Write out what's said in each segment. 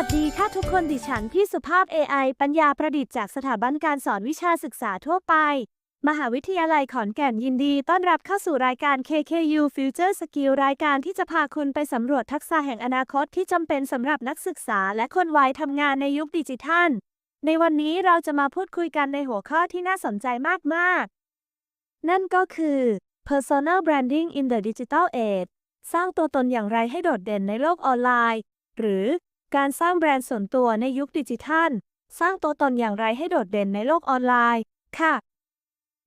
วัสดีค่ะทุกคนดิฉันพี่สุภาพ AI ปัญญาประดิษฐ์จากสถาบันการสอนวิชาศึกษาทั่วไป มหาวิทยาลัยขอนแก่นยินดี ต้อนรับเข้าสู่รายการ KKU Future Skill รายการที่จะพาคุณไปสำรวจทักษะแห่งอนาคตที่จำเป็นสำหรับนักศึกษาและคนวัยทำงานในยุคดิจิทัล ในวันนี้เราจะมาพูดคุยกันในหัวข้อที่น่าสนใจมาก ๆ นั่นก็คือ Personal Branding in the Digital Age สร้างตัวตนอย่างไรให้โดดเด่นในโลกออนไลน์ หรือ การสร้างแบรนด์ส่วนตัวในยุคดิจิทัล สร้างตัวตนอย่างไรให้โดดเด่นในโลกออนไลน์ ค่ะ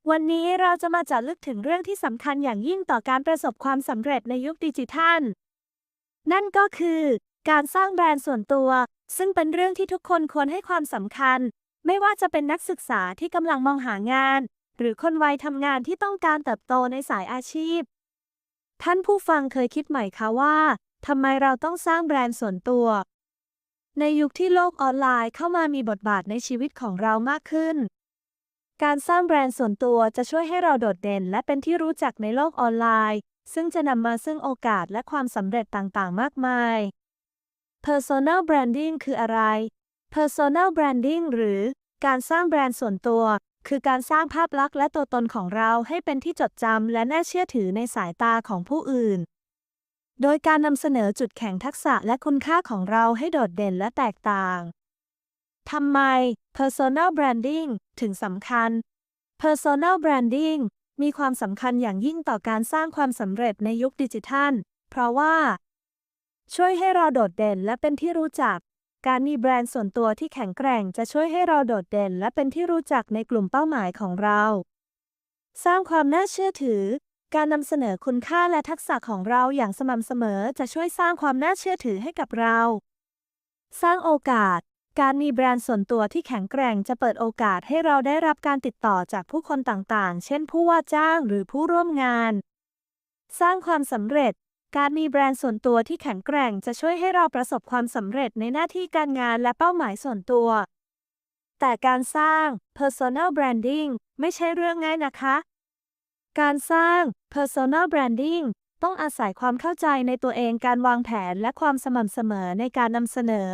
วันนี้เราจะมาจาะลึกถึงเรื่องที่สำคัญอย่างยิ่งต่อการประสบความสำเร็จในยุคดิจิทัล นั่นก็คือ การสร้างแบรนด์ส่วนตัว ซึ่งเป็นเรื่องที่ทุกคนควรให้ความสำคัญ ไม่ว่าจะเป็นนักศึกษาที่กำลังมองหางาน หรือคนวัยทำงานที่ต้องการเติบโตในสายอาชีพ ท่านผู้ฟังเคยคิดไหมคะว่าทำไมเราต้องสร้างแบรนด์ส่วนตัว ในยุคที่โลกออนไลน์เข้ามามีบทบาทในชีวิตของเรามากขึ้น การสร้างแบรนด์ส่วนตัวจะช่วยให้เราโดดเด่น และเป็นที่รู้จักในโลกออนไลน์ ซึ่งจะนำมาซึ่งโอกาสและความสำเร็จต่างๆ มากมาย Personal Branding คืออะไร Personal Branding หรือ การสร้างแบรนด์ส่วนตัว คือการสร้างภาพลักษณ์และตัวตนของเราให้เป็นที่จดจำและน่าเชื่อถือในสายตาของผู้อื่น โดยการนำเสนอจุดแข็งทักษะและคุณค่าของเราให้โดดเด่นและแตกต่าง ทำไม Personal Branding ถึงสำคัญ Personal Branding มีความสำคัญอย่างยิ่งต่อการสร้างความสำเร็จในยุคดิจิทัล เพราะว่า ช่วยให้เราโดดเด่นและเป็นที่รู้จัก การมีแบรนด์ส่วนตัวที่แข็งแกร่งจะช่วยให้เราโดดเด่น และเป็นที่รู้จักในกลุ่มเป้าหมายของเรา สร้างความน่าเชื่อถือ การนำเสนอคุณค่าและทักษะของเราอย่างสม่ำเสมอจะช่วยสร้างความน่าเชื่อถือให้กับเรา สร้างโอกาส การมีแบรนด์ส่วนตัวที่แข็งแกร่งจะเปิดโอกาสให้เราได้รับการติดต่อจากผู้คนต่างๆ เช่นผู้ว่าจ้างหรือผู้ร่วมงาน สร้างความสำเร็จ การมีแบรนด์ส่วนตัวที่แข็งแกร่งจะช่วยให้เราประสบความสำเร็จในหน้าที่การงานและเป้าหมายส่วนตัว แต่การสร้าง personal branding ไม่ใช่เรื่องง่ายนะคะ การสร้าง personal branding ต้องอาศัยความเข้าใจในตัวเองการวางแผนและความสม่ำเสมอในการนำเสนอ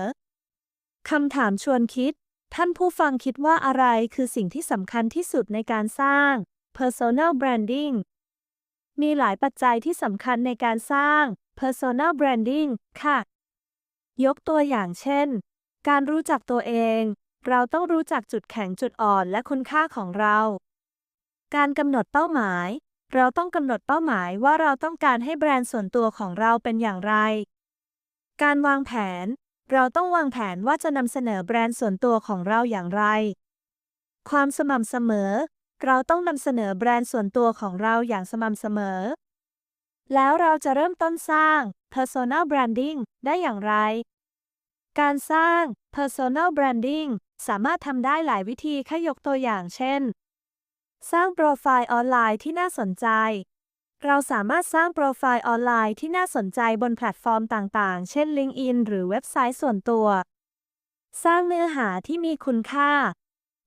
คำถามชวนคิด ท่านผู้ฟังคิดว่าอะไรคือสิ่งที่สำคัญที่สุดในการสร้าง personal branding มีหลายปัจจัยที่สำคัญในการสร้าง personal branding ค่ะ ยกตัวอย่างเช่น การรู้จักตัวเอง เราต้องรู้จักจุดแข็งจุดอ่อนและคุณค่าของเรา การกำหนดเป้าหมาย เราต้องกำหนดเป้าหมายว่าเราต้องการให้แบรนด์ส่วนตัวของเราเป็นอย่างไร การวางแผน เราต้องวางแผนว่าจะนำเสนอแบรนด์ส่วนตัวของเราอย่างไร ความสม่ำเสมอ เราต้องนำเสนอแบรนด์ส่วนตัวของเราอย่างสม่ำเสมอ แล้วเราจะเริ่มต้นสร้าง personal branding ได้อย่างไร การสร้าง personal branding สามารถทำได้หลายวิธีแค่ยกตัวอย่างเช่น สร้างโปรไฟล์ออนไลน์ที่น่าสนใจ เราสามารถสร้างโปรไฟล์ออนไลน์ที่น่าสนใจบนแพลตฟอร์มต่างๆ เช่น LinkedIn หรือเว็บไซต์ส่วนตัว สร้างเนื้อหาที่มีคุณค่า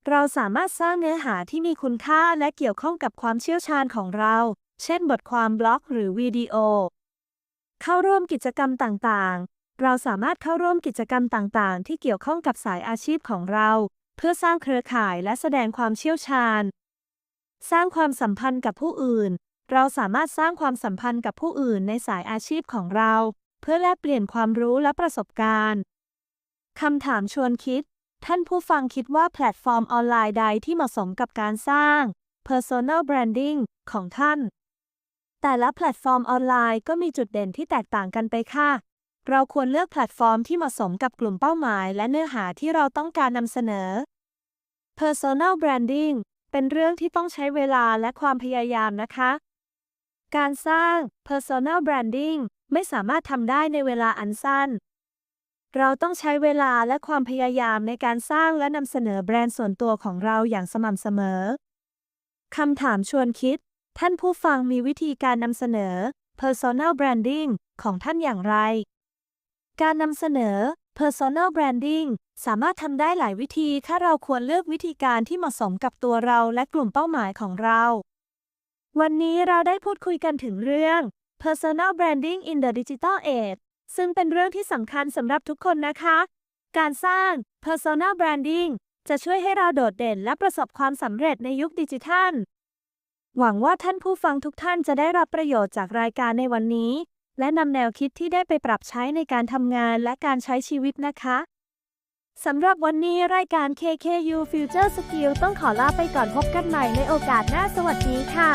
เราสามารถสร้างเนื้อหาที่มีคุณค่าและเกี่ยวข้องกับความเชี่ยวชาญของเรา เช่น บทความบล็อกหรือวิดีโอ เข้าร่วมกิจกรรมต่างๆ เราสามารถเข้าร่วมกิจกรรมต่างๆ ที่เกี่ยวข้องกับสายอาชีพของเรา เพื่อสร้างเครือข่ายและแสดงความเชี่ยวชาญ สร้างความสัมพันธ์กับผู้อื่น เราสามารถสร้างความสัมพันธ์กับผู้อื่นในสายอาชีพของเรา เพื่อแลกเปลี่ยนความรู้และประสบการณ์คำถามชวนคิด ท่านผู้ฟังคิดว่าแพลตฟอร์มออนไลน์ใดที่เหมาะสมกับการสร้าง personal branding ของท่าน แต่ละแพลตฟอร์มออนไลน์ก็มีจุดเด่นที่แตกต่างกันไปค่ะ เราควรเลือกแพลตฟอร์มที่เหมาะสมกับกลุ่มเป้าหมาย และเนื้อหาที่เราต้องการนำเสนอ personal branding เป็นเรื่องที่ต้องใช้เวลาและความพยายามนะคะ การสร้าง personal branding ไม่สามารถทำได้ในเวลาอันสั้น เราต้องใช้เวลาและความพยายามในการสร้างและนำเสนอแบรนด์ส่วนตัวของเราอย่างสม่ำเสมอ คำถามชวนคิด ท่านผู้ฟังมีวิธีการนำเสนอ personal branding ของท่านอย่างไร การนำเสนอ personal branding สามารถทำได้หลายวิธีถ้าเราควรเลือกวิธีการที่เหมาะสมกับตัวเราและกลุ่มเป้าหมายของเรา วันนี้เราได้พูดคุยกันถึงเรื่อง personal branding in the digital age ซึ่งเป็นเรื่องที่สำคัญสำหรับทุกคนนะคะ การสร้าง Personal Branding จะช่วยให้เราโดดเด่นและประสบความสำเร็จในยุคดิจิทัล หวังว่าท่านผู้ฟังทุกท่านจะได้รับประโยชน์จากรายการในวันนี้ และนำแนวคิดที่ได้ไปปรับใช้ในการทำงานและการใช้ชีวิตนะคะสำหรับวันนี้รายการ KKU Future Skill ต้องขอลาไปก่อนพบกันใหม่ในโอกาสหน้าสวัสดีค่ะ